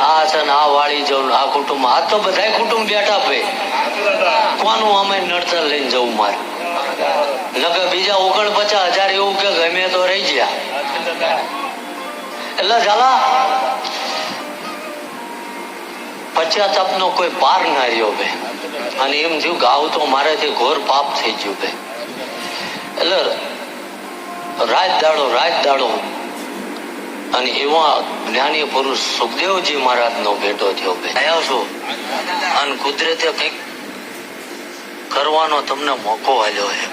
આ છે આ વાળી જવું આ કુટુંબ. આ તો બધા કુટુંબ બેઠા ભાઈ કોનું અમે નડતર લઈને જવું મારે? નકર બીજા ઓગણપચાસ હજાર એવું કે ગમે તો રહી ગયા. એટલે ઝાલા પશ્ચાતાપ નો કોઈ પાર ના રહ્યો બે. અને એમ થયું ગાવ તો મારાથી ઘોર પાપ થઈ ગયું બે. એટલે રાત દાડો રાત દાડો અને એવા જ્ઞાની પુરુષ સુખદેવજી મહારાજ નો ભેટો થયો આયા છો અને કુદરતે કંઈક કરવાનો તમને મોકો આલ્યો છે.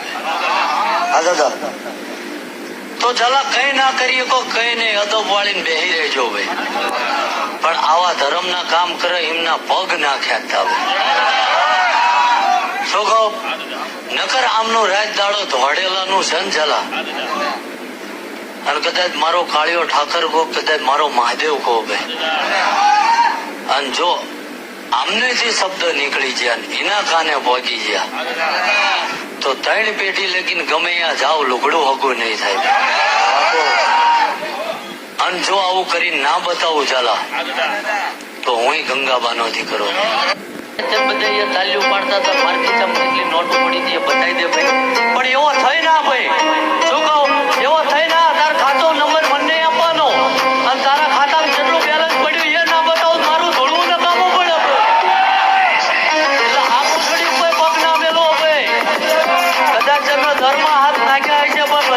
તો ચલા કઈ ના કરીએ તો કઈ નહીં અદબ વાળીને બેહી રહેજો ભાઈ. પણ આવા ધર્મ ના કામ કરે એમના પગ ના ખેંચતા શું કહો? નકર આમનું રાજ દાડો ધોડેલાનું ચલા. અને કદાચ મારો કાળિયો ઠાકર કહો, કદાચ મારો મહાદેવ કહો બે. અને જો આમને જે શબ્દ નીકળી ગયા એના કાને પહોંચી ગયા, તો ત્રણ પેઢી લગીને ગમે ત્યાં જાઓ લુગડું હગું નહીં થાય. અને જો આવું કરીને ના બતાવું ચાલા તો હું ગંગાબાનો દીકરો કરો. બધા તાલીઓ પાડતા હતા માર્કેટમાં કેટલી નોટો પડી હતી બતાવી દે પણ એવો ના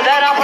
that. I'm